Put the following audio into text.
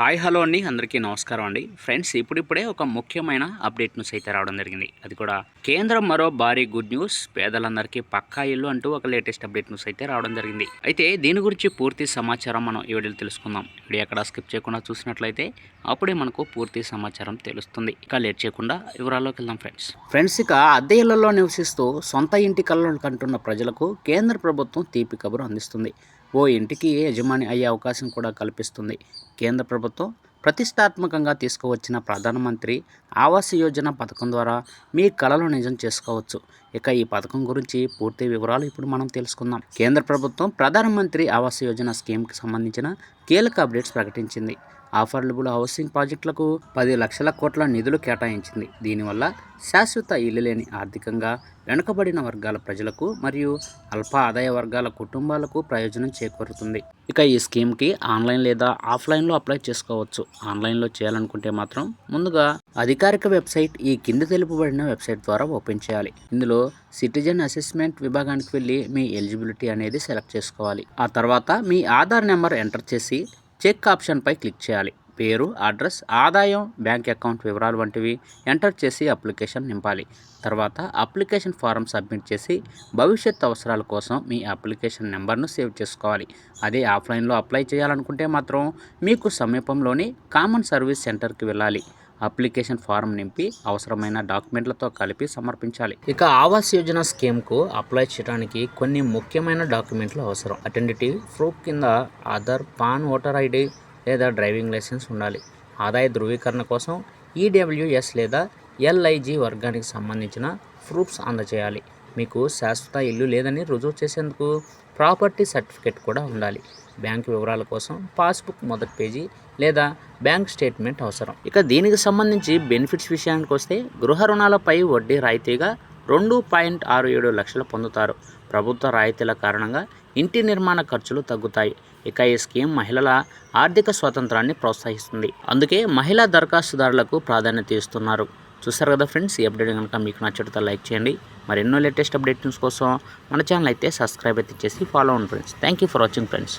Hi hello అండి. అందరికీ నమస్కారం అండి. ఫ్రెండ్స్ ఇప్పుడిప్పుడే ఒక ముఖ్యమైన అప్డేట్ న్యూస్ అయితే రావడం జరిగింది. అది కూడా కేంద్రం మరో భారీ గుడ్ న్యూస్ పేదలందరికీ పక్కా ఇల్లు అంటూ ఒక లేటెస్ట్ అప్డేట్ న్యూస్ అయితే రావడం జరిగింది. అయితే దీని గురించి పూర్తి సమాచారం మనం ఈ వీడియోలో తెలుసుకుందాం. వీడియో ఎక్కడ స్కిప్ చేయకుండా చూసినట్లయితే అప్పుడే మనకు పూర్తి సమాచారం తెలుస్తుంది. ఇక లేట్ చేయకుండా వివరాల్లోకి వెళ్దాం ఫ్రెండ్స్. ఫ్రెండ్స్ ఇక అద్దె ఇళ్ళలో నివసిస్తూ సొంత ఇంటి కళ్ళను కంటున్న ప్రజలకు కేంద్ర ప్రభుత్వం తీపి కబురు అందిస్తుంది. ఓ ఇంటికి యజమాని అయ్యే అవకాశం కూడా కల్పిస్తుంది. కేంద్ర ప్రభుత్వం ప్రతిష్టాత్మకంగా తీసుకువచ్చిన ప్రధానమంత్రి ఆవాస్ యోజన పథకం ద్వారా మీ కళలు నిజం చేసుకోవచ్చు. ఇక ఈ పథకం గురించి పూర్తి వివరాలు ఇప్పుడు మనం తెలుసుకుందాం. కేంద్ర ప్రభుత్వం ప్రధానమంత్రి ఆవాస్ యోజన స్కీమ్కి సంబంధించిన కీలక అప్డేట్స్ ప్రకటించింది. అఫోర్డబుల్ హౌసింగ్ ప్రాజెక్టులకు పది లక్షల కోట్ల నిధులు కేటాయించింది. దీనివల్ల శాశ్వత ఇల్లు లేని ఆర్థికంగా వెనుకబడిన వర్గాల ప్రజలకు మరియు అల్ప ఆదాయ వర్గాల కుటుంబాలకు ప్రయోజనం చేకూరుతుంది. ఇక ఈ స్కీమ్కి ఆన్లైన్ లేదా ఆఫ్లైన్లో అప్లై చేసుకోవచ్చు. ఆన్లైన్లో చేయాలనుకుంటే మాత్రం ముందుగా అధికారిక వెబ్సైట్ ఈ కింద తెలుపబడిన వెబ్సైట్ ద్వారా ఓపెన్ చేయాలి. ఇందులో సిటిజన్ అసెస్మెంట్ విభాగానికి వెళ్ళి మీ ఎలిజిబిలిటీ అనేది సెలెక్ట్ చేసుకోవాలి. ఆ తర్వాత మీ ఆధార్ నెంబర్ ఎంటర్ చేసి చెక్ ఆప్షన్పై క్లిక్ చేయాలి. పేరు అడ్రస్ ఆదాయం బ్యాంక్ అకౌంట్ వివరాలు వంటివి ఎంటర్ చేసి అప్లికేషన్ నింపాలి. తర్వాత అప్లికేషన్ ఫారం సబ్మిట్ చేసి భవిష్యత్ అవసరాల కోసం మీ అప్లికేషన్ నెంబర్ను సేవ్ చేసుకోవాలి. అదే ఆఫ్లైన్లో అప్లై చేయాలనుకుంటే మాత్రం మీకు సమీపంలోని కామన్ సర్వీస్ సెంటర్కి వెళ్ళాలి. అప్లికేషన్ ఫారం నింపి అవసరమైన డాక్యుమెంట్లతో కలిపి సమర్పించాలి. ఇక ఆవాస్ యోజన స్కీమ్కు అప్లై చేయడానికి కొన్ని ముఖ్యమైన డాక్యుమెంట్లు అవసరం. అటెండిటివ్ ప్రూఫ్ కింద ఆధార్ పాన్ ఓటర్ ఐడి లేదా డ్రైవింగ్ లైసెన్స్ ఉండాలి. ఆదాయ ధృవీకరణ కోసం ఈడబ్ల్యూఎస్ లేదా ఎల్ఐజి వర్గానికి సంబంధించిన ప్రూఫ్స్ అందజేయాలి మీకు శాశ్వత ఇల్లు లేదని రుజువు చేసేందుకు ప్రాపర్టీ సర్టిఫికేట్ కూడా ఉండాలి. బ్యాంక్ వివరాల కోసం పాస్బుక్ మొదటి పేజీ లేదా బ్యాంక్ స్టేట్మెంట్ అవసరం. ఇక దీనికి సంబంధించి బెనిఫిట్స్ విషయానికి వస్తే గృహ రుణాలపై వడ్డీ రాయితీగా రెండు పాయింట్ ఆరు ఏడు లక్షలు పొందుతారు. ప్రభుత్వ రాయితీల కారణంగా ఇంటి నిర్మాణ ఖర్చులు తగ్గుతాయి. ఇక ఈ స్కీమ్ మహిళల ఆర్థిక స్వాతంత్రాన్ని ప్రోత్సహిస్తుంది. అందుకే మహిళా దరఖాస్తుదారులకు ప్రాధాన్యత ఇస్తున్నారు. చూస్తారు కదా ఫ్రెండ్స్ ఈ అప్డేట్ కనుక మీకు నచ్చితే లైక్ చేయండి. మరి ఎన్నో లేటెస్ట్ అప్డేట్ న్యూస్ కోసం మన ఛానల్ అయితే సబ్స్క్రైబ్ అయితే చేసి ఫాలో అవ్వండి friends. Thank you for watching friends